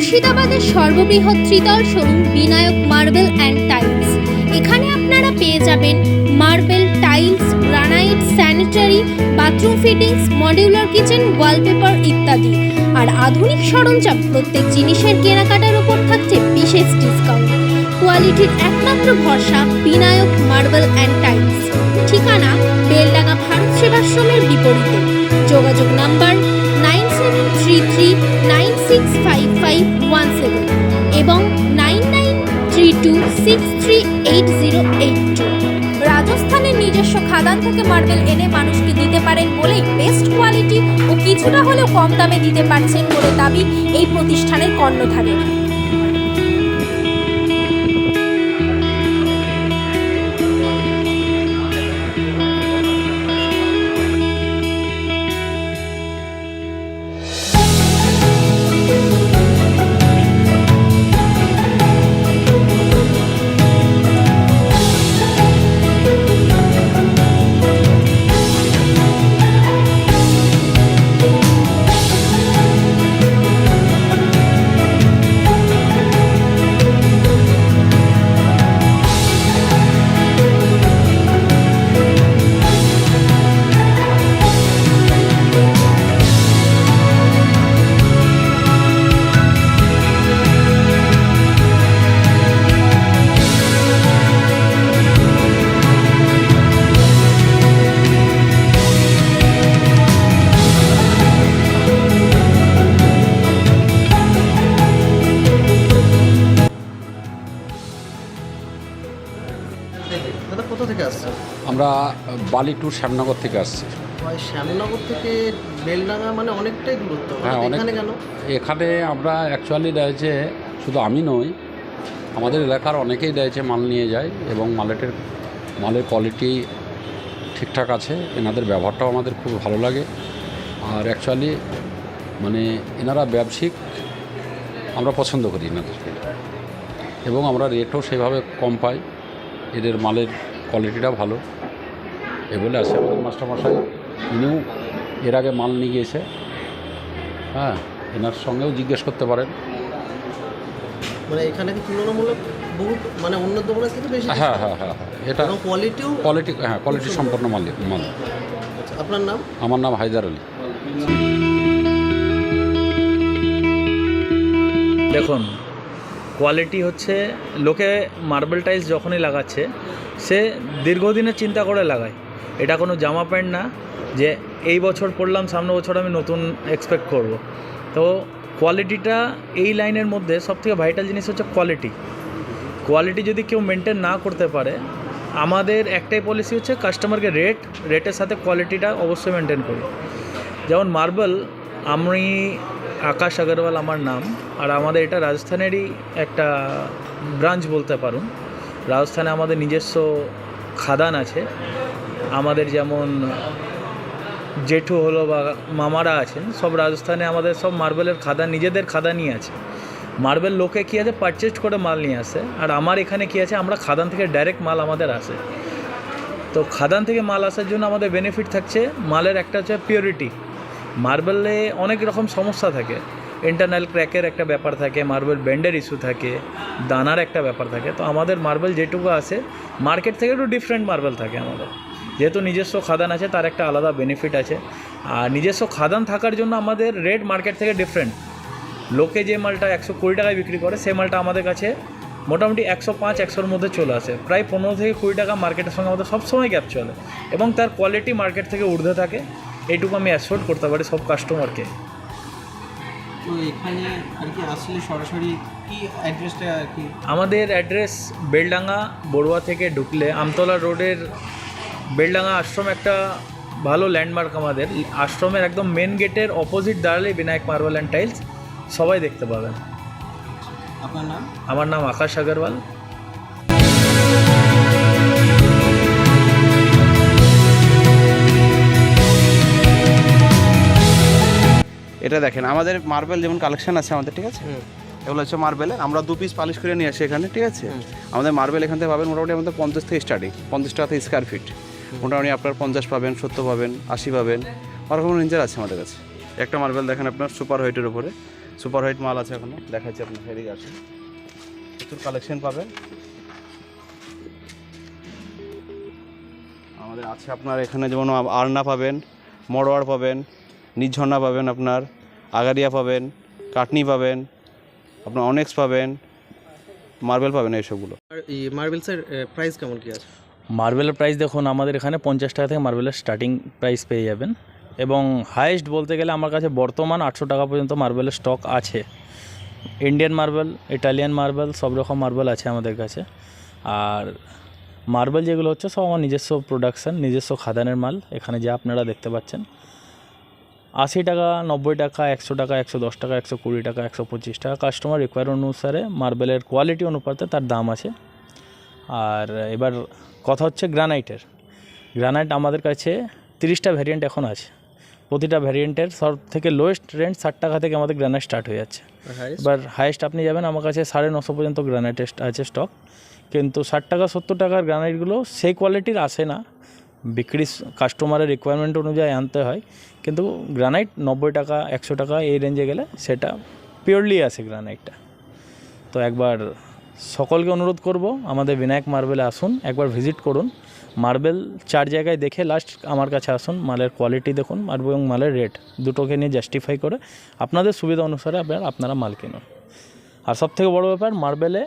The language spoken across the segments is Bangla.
সর্ববৃহৎ ত্রিতল showroom Vinayak marble and tiles. এখানে আপনারা পেয়ে যাবেন marble tiles, granite, sanitary, bathroom fittings, modular kitchen, wallpaper ইত্যাদি। আর আধুনিক সরঞ্জাম প্রত্যেক জিনিসের কেনাকাটার উপর থাকছে বিশেষ ডিসকাউন্ট। কোয়ালিটির একমাত্র ভরসা বিনায়ক মার্বেল অ্যান্ড টাইলস। ঠিকানা বেলডাঙ্গা ভারত সেবাশ্রমের বিপরীতে। যোগাযোগ number three three nine six five five one seven এবং nine nine three two six three eight zero eight two রাজস্থানের নিজস্ব খাদান থেকে মার্বেল এনে মানুষকে দিতে পারেন বলেই বেস্ট কোয়ালিটি ও কিছুটা হলেও কম দামে দিতে পারছেন বলে দাবি এই প্রতিষ্ঠানের কর্ণধারের। থেকে আসছে? আমরা বালি টু শ্যামনগর থেকে আসছি। শ্যামনগর থেকে বেলডাঙ্গা মানে অনেকটাই দূরত্ব। হ্যাঁ, অনেক- এখানে কেন? এখানে আমরা অ্যাকচুয়ালি রয়েছে শুধু আমি নই আমাদের এলাকার অনেকেই রয়েছে মাল নিয়ে যায় এবং মালেটের মালের কোয়ালিটি ঠিকঠাক আছে এনাদের ব্যবহারটাও আমাদের খুব ভালো লাগে। আর অ্যাকচুয়ালি মানে এনারা ব্যবসায়িক আমরা পছন্দ করি এনাদেরকে। এবং আমরা রেটও সেভাবে কম পাই এদের মালের কোয়ালিটিটা ভালো। এ বলে আছে আমাদের মাস্টারমশাই। ইনিও এর আগে মাল নিয়ে গিয়েছে। হ্যাঁ এনার সঙ্গেও জিজ্ঞেস করতে পারেন। মানে এখানে কি তুলনামূলক বহু মানে অন্য দোকানের থেকে বেশি হ্যাঁ হ্যাঁ হ্যাঁ হ্যাঁ। এটা কোয়ালিটিও কোয়ালিটি হ্যাঁ কোয়ালিটি সম্পন্ন মাল মাল। আপনার নাম? আমার নাম হায়দার আলী। দেখুন কোয়ালিটি হচ্ছে লোকে মার্বেল টাইলস যখনই লাগাচ্ছে সে দীর্ঘদিনের চিন্তা করে লাগায়। এটা কোনো জামা প্যান্ট না যে এই বছর পরলাম সামনে বছর আমি নতুন এক্সপেক্ট করব। তো কোয়ালিটিটা এই লাইনের মধ্যে সবথেকে ভাইটাল জিনিস হচ্ছে কোয়ালিটি কোয়ালিটি যদি কেউ মেনটেন না করতে পারে, আমাদের একটাই পলিসি হচ্ছে কাস্টমারকে রেট রেটের সাথে কোয়ালিটিটা অবশ্যই মেনটেন করি। যেমন মার্বেল আমি আকাশ আগরওয়াল আমার নাম, আর আমাদের এটা রাজস্থানেরই একটা ব্রাঞ্চ বলতে পারুন। রাজস্থানে আমাদের নিজস্ব খাদান আছে। আমাদের যেমন জেঠু হলো বা মামারা আছেন, সব রাজস্থানে আমাদের সব মার্বেলের খাদান, নিজেদের খাদানই আছে। মার্বেল লোকে কী আছে পারচেজ করে মাল নিয়ে আসে? আর আমার এখানে কী আছে, আমরা খাদান থেকে ডাইরেক্ট মাল আমাদের আসে। তো খাদান থেকে মাল আসার জন্য আমাদের বেনিফিট থাকছে মালের একটা হচ্ছে পিওরিটি মার্বেলে অনেক রকম সমস্যা থাকে। ইন্টারনাল ক্র্যাকের একটা ব্যাপার থাকে মার্বেল বেন্ডের ইস্যু থাকে, দানার একটা ব্যাপার থাকে। তো আমাদের মার্বেল যেটুকু আছে মার্কেট থেকে একটু ডিফারেন্ট মার্বেল থাকে আমাদের। যেহেতু নিজস্ব খাদান আছে, তার একটা আলাদা বেনিফিট আছে। আর নিজস্ব খাদান থাকার জন্য আমাদের রেট মার্কেট থেকে ডিফারেন্ট লোকে যে মালটা একশো কুড়ি টাকায় বিক্রি করে সেই মালটা আমাদের কাছে মোটামুটি একশো পাঁচ, একশোর মধ্যে চলে আসে। প্রায় পনেরো থেকে কুড়ি টাকা মার্কেটের সঙ্গে আমাদের সবসময় গ্যাপ চলে। এবং তার কোয়ালিটি মার্কেট থেকে ঊর্ধ্বে থাকে। এইটুকু আমি অ্যাসোর্ট করতে পারি সব কাস্টমারকে তো এখানে আর কি আসলে সরাসরি কি অ্যাড্রেসটা আর কি? আমাদের অ্যাড্রেস বেলডাঙ্গা বড়ুয়া থেকে ঢুকলে আমতলা রোডের বেলডাঙ্গা আশ্রম একটা ভালো ল্যান্ডমার্ক আমাদের। আশ্রমের একদম মেন গেটের অপোজিট দাঁড়ালে বিনায়ক মার্বেল অ্যান্ড টাইলস সবাই দেখতে পাবেন। আপনার নাম? আমার নাম আকাশ আগরওয়াল। এটা দেখেন আমাদের মার্বেল যেমন কালেকশন আছে আমাদের ঠিক আছে? এগুলো হচ্ছে মার্বেলের আমরা দু পিস পালিশ করে নিয়ে আসি এখানে ঠিক আছে? আমাদের মার্বেল এখান থেকে পাবেন মোটামুটি আমাদের পঞ্চাশ থেকে স্টার্টিং পঞ্চাশ টাকা থেকে স্কোয়ার ফিট মোটামুটি আপনার পঞ্চাশ পাবেন সত্তর পাবেন আশি পাবেন ওরকম রেঞ্জের আছে আমাদের কাছে। একটা মার্বেল দেখেন আপনার সুপার হোয়াইটের উপরে। সুপার হোয়াইট মাল আছে এখনও দেখাচ্ছি আপনার এদিকে আছে প্রচুর কালেকশন পাবেন। আমাদের আছে আপনার এখানে যেমন আরনা পাবেন মরোয়ার পাবেন নিঝর্ণা পাবেন আপনার। আগারিয়া পাবেন কাটনি পাবেন আপনার অনেক্স পাবেন মার্বেল পাবেন এইসবগুলো আর এই মার্বেলসের প্রাইস কেমন কি আছে? মার্বেলের প্রাইস দেখুন আমাদের এখানে পঞ্চাশ টাকা থেকে মার্বেলের স্টার্টিং প্রাইস পেয়ে যাবেন। এবং হায়েস্ট বলতে গেলে আমার কাছে বর্তমান আটশো টাকা পর্যন্ত মার্বেলের স্টক আছে। ইন্ডিয়ান মার্বেল ইটালিয়ান মার্বেল সব রকম মার্বেল আছে আমাদের কাছে। আর মার্বেল যেগুলো হচ্ছে সব আমার নিজস্ব প্রোডাকশান নিজস্ব খাদানের মাল এখানে যা আপনারা দেখতে পাচ্ছেন। আশি টাকা নব্বই টাকা একশো টাকা একশো দশ টাকা একশো কুড়ি টাকা একশো পঁচিশ টাকা। কাস্টমার রিকোয়ার অনুসারে মার্বেলের কোয়ালিটি অনুপাতে তার দাম আছে। আর এবার কথা হচ্ছে গ্রানাইটের গ্রানাইট আমাদের কাছে তিরিশটা ভ্যারিয়েন্ট এখন আছে। প্রতিটা ভ্যারিয়েন্টের সব থেকে লোয়েস্ট রেঞ্জ ষাট টাকা থেকে আমাদের গ্রানাইট স্টার্ট হয়ে যাচ্ছে। এবার হাইয়েস্ট আপনি যাবেন আমার কাছে সাড়ে নশো পর্যন্ত গ্রানাইটের আছে স্টক কিন্তু ষাট টাকা সত্তর টাকার গ্রানাইটগুলো সেই কোয়ালিটির আসে না। বিক্রি কাস্টমারের রিকোয়ারমেন্ট অনুযায়ী আনতে হয়। কিন্তু গ্রানাইট নব্বই টাকা, একশো টাকা এই রেঞ্জে গেলে সেটা পিওরলি আসে গ্রানাইটটা তো একবার সকলকে অনুরোধ করব, আমাদের বিনায়ক মার্বেলে আসুন, একবার ভিজিট করুন। মার্বেল চার জায়গায় দেখে লাস্ট আমার কাছে আসুন, মালের কোয়ালিটি দেখুন এবং মালের রেট দুটোকে নিয়ে জাস্টিফাই করে আপনাদের সুবিধা অনুসারে আপনারা মাল কিনুন। আর সব থেকে বড়ো ব্যাপার, মার্বেলে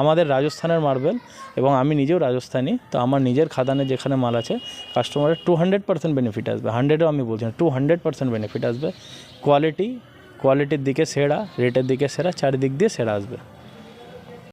আমাদের রাজস্থানের মার্বেল এবং আমি নিজেও রাজস্থানী, তো আমার নিজের খাদানে যেখানে মাল আছে কাস্টমারের টু হান্ড্রেড পার্সেন্ট বেনিফিট আসবে। হান্ড্রেডও আমি বলছি না টু হান্ড্রেড পার্সেন্ট বেনিফিট আসবে। কোয়ালিটি কোয়ালিটির দিকে সেরা রেটের দিকে সেরা, চারিদিক দিয়ে সেরা আসবে।